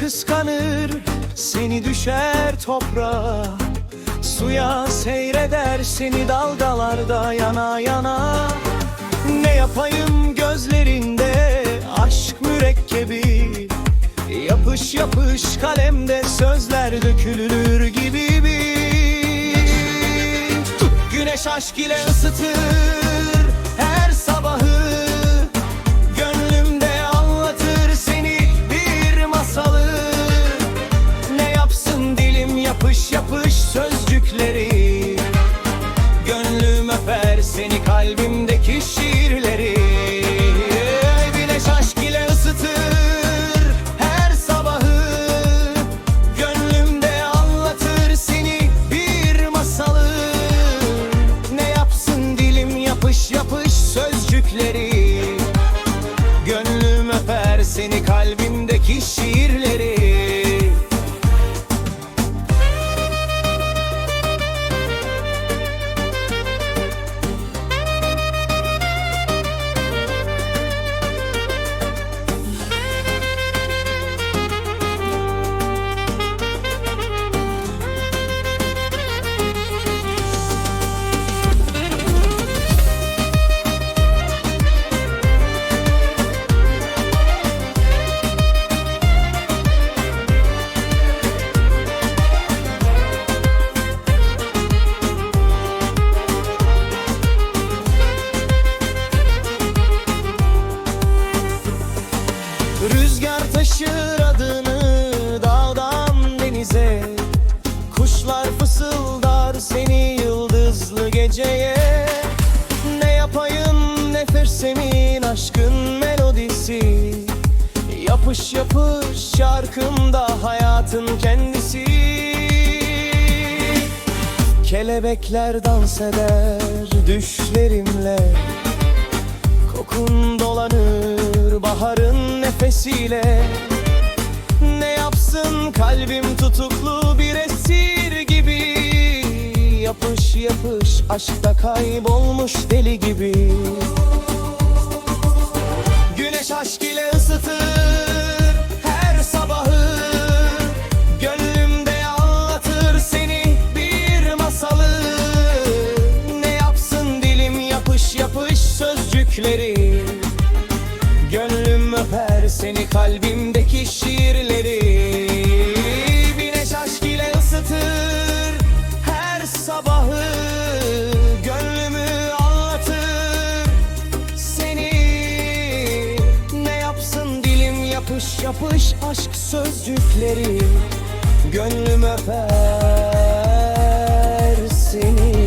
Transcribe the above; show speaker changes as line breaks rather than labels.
kıskanır Seni düşer toprağa. Suya seyreder seni dalgalarda yana yana. Ne yapayım gözlerinde aşk mürekkebi? Yapış yapış kalemde sözler dökülür gibi bir. Güneş aşk ile ısıtır her sabahı. Kalbimdeki şiirleri. Güneş aşk ısıtır her sabahı. Gönlümde anlatır seni bir masalı. Ne yapsın dilim yapış yapış sözcükleri. Gönlüm öper seni kalbimdeki şiirleri taşır adını dağdan denize. Kuşlar fısıldar seni yıldızlı geceye. Ne yapayım nefesemin aşkın melodisi. Yapış yapış şarkımda hayatın kendisi. Kelebekler dans eder düşlerimle. Kokun dolanır baharın nefesiyle kalbim tutuklu bir esir gibi. Yapış yapış aşkta kaybolmuş deli gibi. Güneş aşk ile ısıtır her sabahı. Gönlümde anlatır seni bir masalı. Ne yapsın dilim yapış yapış sözcükleri. Gönlüm öper seni kalbimdeki şiirleri Yapış yapış aşk sözcükleri Gönlüm öper seni.